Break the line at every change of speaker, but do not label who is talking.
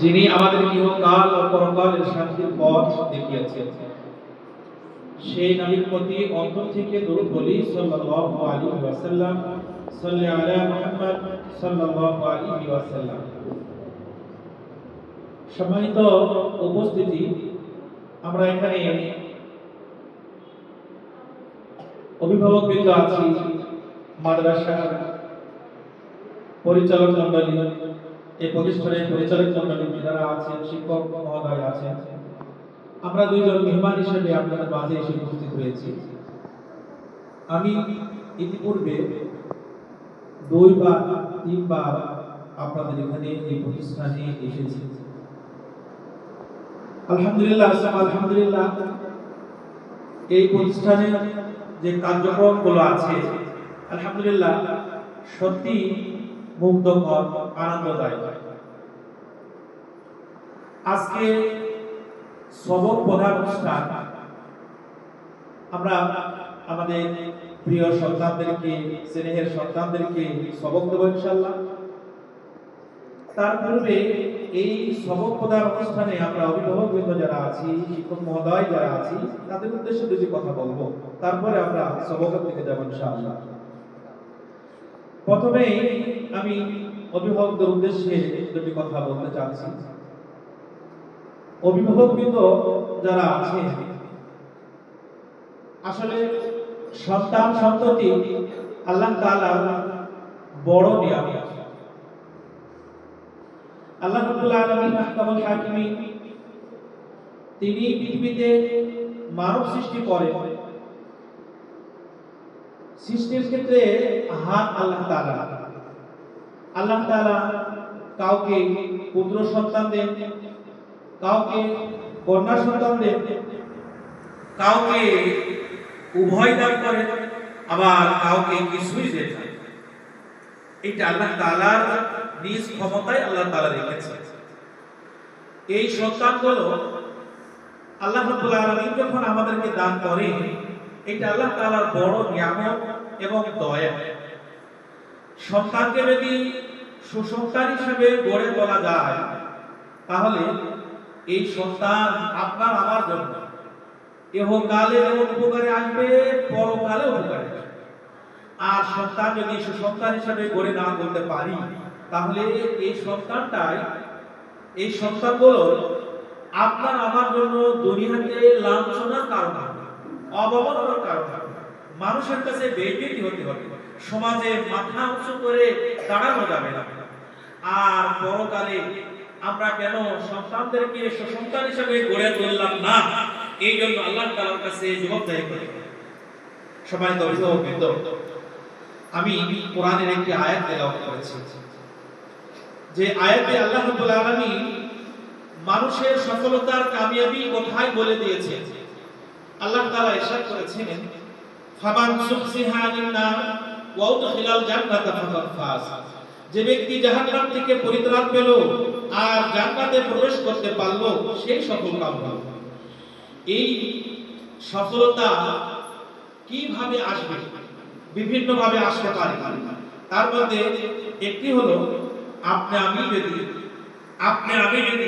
যিনি আমাদের ইহকাল ও পরকালের শান্তির পথ দেখিয়েছেন। সেই নবীর প্রতি অন্তর থেকে দরুদ বলি, সাল্লাল্লাহু আলাইহি ওয়াসাল্লাম, সাল্লি আলা মুহাম্মদ, সাল্লাল্লাহু আলাইহি ওয়াসাল্লাম। সম্মানিত উপস্থিতি, আমরা এখানে অভিভাবক বৃন্দ আছি, মাদ্রাসার পরিচালক মন্ডলী এই প্রতিষ্ঠানের পরিচালক মন্ডলী যারা আছেন, শিক্ষক মহোদয় আছেন, আমরা দুইজন মেহমান হিসেবে আপনাদের মাঝে এসে উপস্থিত হয়েছি। আমি ইতিপূর্বে দুইবার তিনবার আপনাদের এখানে এই প্রতিষ্ঠানে এসেছি। আলহামদুলিল্লাহ, আসসালাম আলহামদুলিল্লাহ। এই প্রতিষ্ঠানে যে কার্যক্রমগুলো আছে, আলহামদুলিল্লাহ সত্যি মুগ্ধকর আনন্দদায়ক। আজকে সবক প্রধান অনুষ্ঠান। আমরা আমাদের প্রিয় সন্তানদেরকে, স্নেহের সন্তানদেরকে সবক দেবো ইনশাল্লাহ তার পূর্বে এই সবক প্রদান অনুষ্ঠানে আমরা অভিভাবক বৃন্দ যারা আছি, শিক্ষক মহোদয় যারা আছি, তাদের উদ্দেশ্যে দুটি কথা বলব। তারপরে আমরা সবকের দিকে যাব ইনশাআল্লাহ। প্রথমে আমি অভিভাবকদের উদ্দেশ্যে দুটি কথা বলতে চাচ্ছি। অভিভাবক বৃন্দ যারা আছে, আসলে সন্তান সন্ততি আল্লাহ তাআলা বড় নিয়ামত। আল্লাহ রাব্বুল আলামিন আহকামুল হাকিমিন তিনি পৃথিবীতে মানব সৃষ্টি করেন। সৃষ্টির ক্ষেত্রে হাত আল্লাহ তাআলা আল্লাহ কাউকে পুত্র সন্তান দেন, কাউকে কন্যা সন্তান দেন, কাউকে উভয় দান করেন, আবার কাউকে কিছুই দেন না। এটা আল্লাহ তাআলার নিজ ক্ষমতায় আল্লাহ তাআলা রেখেছে এই সন্তানগুলো আল্লাহ যখন আমাদেরকে দান করে এটা আল্লাহ তাআলার বড় নিয়ামত এবং দয়া। সন্তানকে যদি সুসন্তান হিসেবে গড়ে তোলা যায়, তাহলে এই সন্তান আপনার আমার জন্য। ইহকালে যেমন উপকারে আসবে, পরকালে উপকারে আর সন্তান যদি সুসন্তান হিসাবে গড়ে না করতে পারি, তাহলে এই সন্তানটাই, এই সন্তানগুলো আপনার আমার জন্য দুনিয়াতে লাঞ্ছনার কারণ হবে। অবমাননার কারণ মানুষের কাছে বেইজ্জতি হতে হবে। সমাজে মাথা উঁচু করে দাঁড়ানো যাবে না। আর পরকালে আমরা কেন সন্তানদেরকে সুসন্তান হিসাবে গড়ে তুললাম না? এই জন্য আল্লাহ তাআলার কাছে জবাবদারি করি। অভিভাবকবৃন্দ আমি কোরআনের একটি আয়াত তেলাওয়াত করেছি। যে আয়াতে আল্লাহ রাব্বুল মানুষের সফলতার কামিয়াবি কোথায় বলে দিয়েছে আল্লাহ তাআলা ইরশাদ করেছেন ফামান সুখসিহা আনিন নার ওয়া উদখিলাল জান্নাতা ফাকাদ ফাজ। যে ব্যক্তি জাহান্নাম থেকে পরিত্রাণ পেল আর জান্নাতে প্রবেশ করতে পারল, সেই সফল কাম এই সফলতা কীভাবে আসবে? বিভিন্ন ভাবে আসতে পারে। তার মধ্যে একটি হলো, আপনি আমি যদি, আপনি আমি যদি